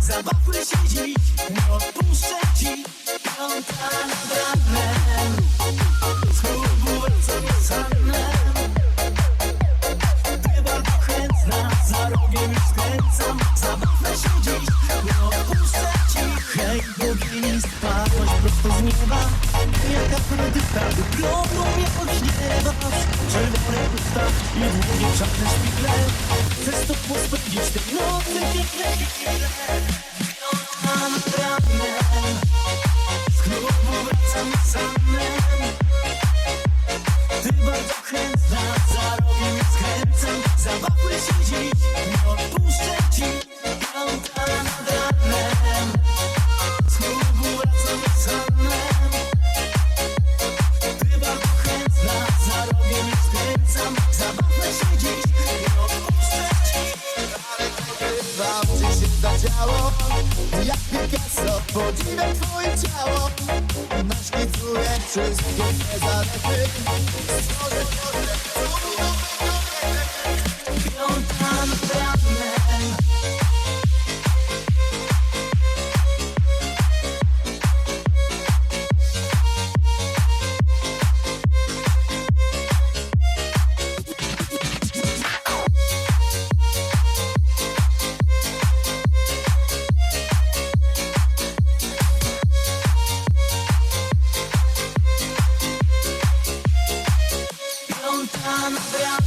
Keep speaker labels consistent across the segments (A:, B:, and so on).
A: Zabawmy się dziś, nie odpuszczę ci. Piąta nad ranem Jaka kredyta, wyglądą mnie podśniewasz Czerwone usta i długie czarne szpile Chcę z tobą spędzić te nocy piękne chwile Piąta nad ranem Z klubu wracam samym Ty bardzo chętna, za rogiem skręcam Zabawmy się dziś, Wszystko nie
B: zależy
A: Piąta nad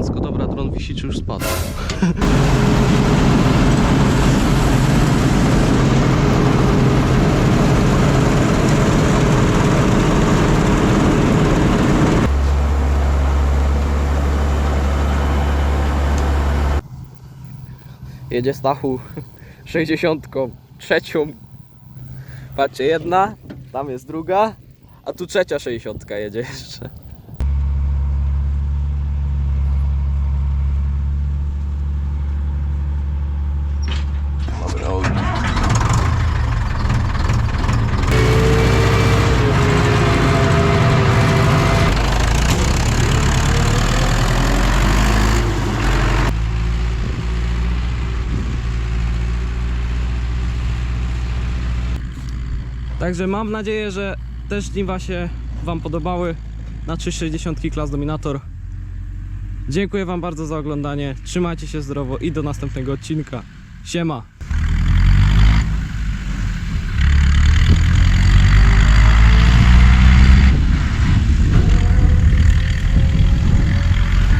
C: Elegancko, dobra, dron wisi czy już spadł? Jedzie Stachu 60 trzecią. Patrzcie, jedna, tam jest druga, a tu trzecia 60 jedzie jeszcze. Także mam nadzieję, że też żniwa się Wam podobały na 360 Class Dominator. Dziękuję Wam bardzo za oglądanie. Trzymajcie się zdrowo i do następnego odcinka. Siema!